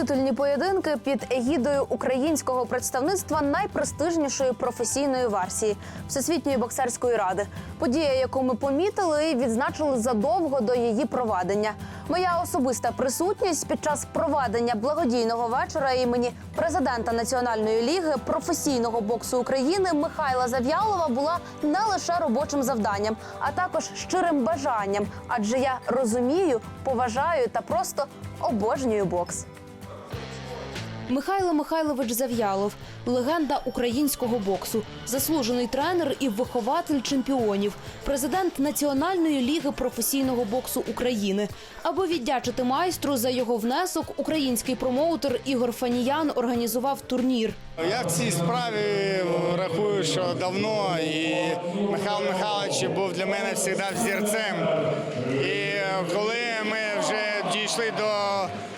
Титульні поєдинки під егідою українського представництва найпрестижнішої професійної версії Всесвітньої боксерської ради. Подія, яку ми помітили і відзначили задовго до її проведення. Моя особиста присутність під час проведення благодійного вечора імені президента Національної ліги професійного боксу України Михайла Зав'ялова була не лише робочим завданням, а також щирим бажанням. Адже я розумію, поважаю та просто обожнюю бокс. Михайло Михайлович Зав'ялов легенда українського боксу, заслужений тренер і вихователь чемпіонів, президент Національної ліги професійного боксу України. Аби віддячити майстру за його внесок, український промоутер Ігор Фаніян організував турнір. Я в цій справі рахую, що давно і Михайло Михайлович був для мене завжди взірцем. І коли ми вже дійшли до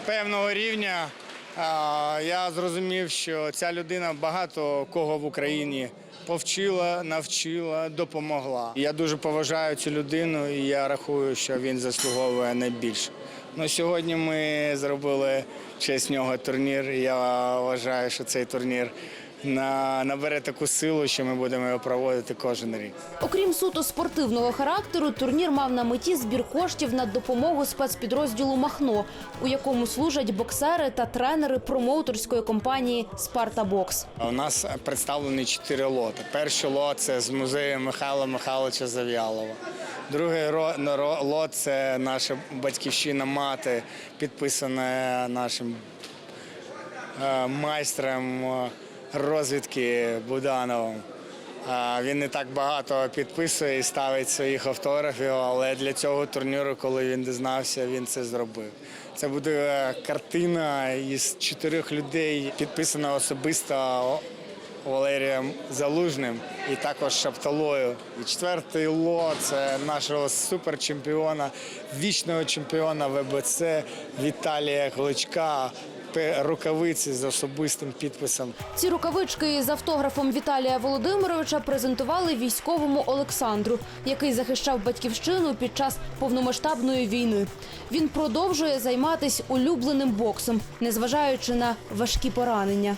певного рівня, я зрозумів, що ця людина багато кого в Україні повчила, навчила, допомогла. Я дуже поважаю цю людину, і я рахую, що він заслуговує найбільше. Ну, сьогодні ми зробили честь нього турнір. Я вважаю, що цей турнір набере таку силу, що ми будемо його проводити кожен рік. Окрім суто спортивного характеру, турнір мав на меті збір коштів на допомогу спецпідрозділу Махно, у якому служать боксери та тренери промоутерської компанії Спарта Бокс. У нас представлені чотири лоти. Перший лот це з музею Михайла Михайловича Зав'ялова. Другий лот це наша батьківщина мати, підписана нашим е, майстром е, розвідки Будановим. Він не так багато підписує і ставить своїх автографів, але для цього турніру, коли він дізнався, він це зробив. Це буде картина із чотирьох людей, підписана особисто Валерієм Залужним і також Шапталою. І четвертий лот це нашого суперчемпіона, вічного чемпіона ВБЦ Віталія Кличка. Рукавиці з особистим підписом. Ці рукавички з автографом Віталія Володимировича презентували військовому Олександру, який захищав батьківщину під час повномасштабної війни. Він продовжує займатися улюбленим боксом, незважаючи на важкі поранення.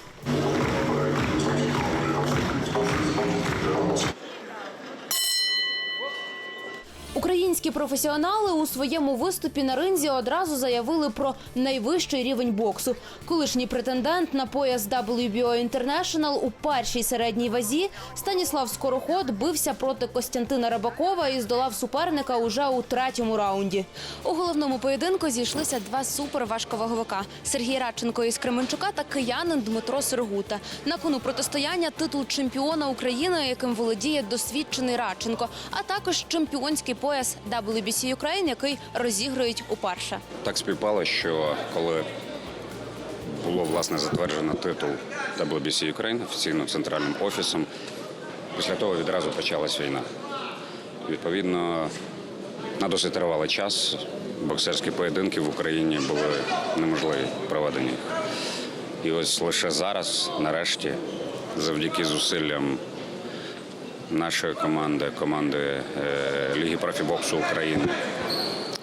Українські професіонали у своєму виступі на ринзі одразу заявили про найвищий рівень боксу. Колишній претендент на пояс WBO International у першій середній вазі Станіслав Скороход бився проти Костянтина Рибакова і здолав суперника уже у третьому раунді. У головному поєдинку зійшлися два суперважковаговика – Сергій Радченко із Кременчука та киянин Дмитро Сергута. На кону протистояння титул чемпіона України, яким володіє досвідчений Радченко, а також чемпіонський пояс WBC Ukraine, який розіграють уперше. Так співпало, що коли було власне затверджено титул WBC Ukraine офіційно центральним офісом, після того відразу почалась війна. Відповідно, на досить тривалий час боксерські поєдинки в Україні були неможливі проведені. І ось лише зараз, нарешті, завдяки зусиллям нашої команди, команди е, Ліги профібоксу України,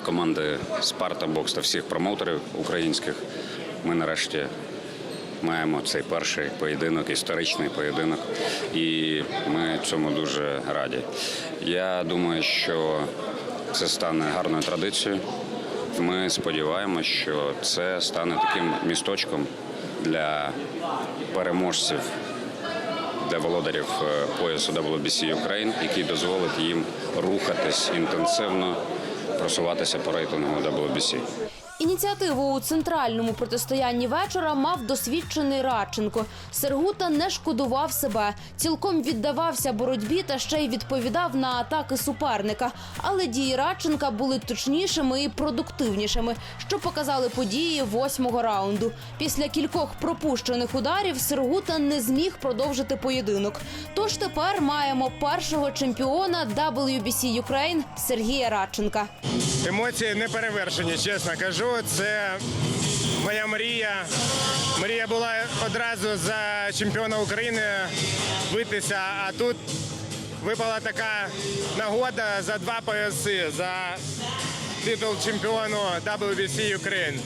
команди Спарта Бокс та всіх промоутерів українських. Ми нарешті маємо цей перший поєдинок, історичний поєдинок, і ми цьому дуже раді. Я думаю, що це стане гарною традицією. Ми сподіваємося, що це стане таким місточком для переможців для володарів е, поясу WBC Ukraine, який дозволить їм рухатись інтенсивно, просуватися по рейтингу WBC. Ініціативу у центральному протистоянні вечора мав досвідчений Радченко. Сергута не шкодував себе, цілком віддавався боротьбі та ще й відповідав на атаки суперника. Але дії Радченка були точнішими і продуктивнішими, що показали події восьмого раунду. Після кількох пропущених ударів Сергута не зміг продовжити поєдинок. Тож тепер маємо першого чемпіона WBC Ukraine Сергія Радченка. Емоції не перевершені, чесно кажу. Це моя мрія. Мрія була одразу за чемпіона України битися, а тут випала така нагода за два пояси за титул чемпіону WBC Ukraine.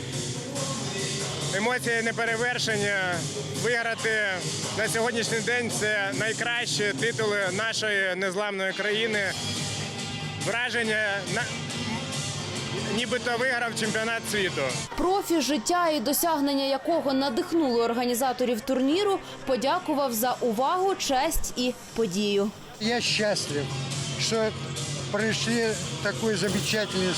емоції не перевершені. Виграти на сьогоднішній день це найкращі титули нашої незламної країни. Враження нібито виграв чемпіонат світу. Профі, життя і досягнення якого надихнули організаторів турніру, подякував за увагу, честь і подію. Я щаслив, що прийшли таку замечательный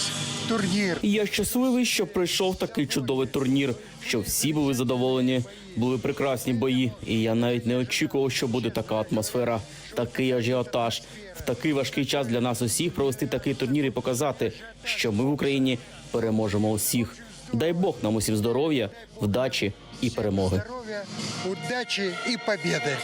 І Я щасливий, що пройшов такий чудовий турнір, що всі були задоволені, були прекрасні бої. І я навіть не очікував, що буде така атмосфера, такий ажіотаж. В такий важкий час для нас усіх провести такий турнір і показати, що ми в Україні переможемо усіх. Дай Бог нам усім здоров'я, вдачі і перемоги. Здоровья, удачи и победы.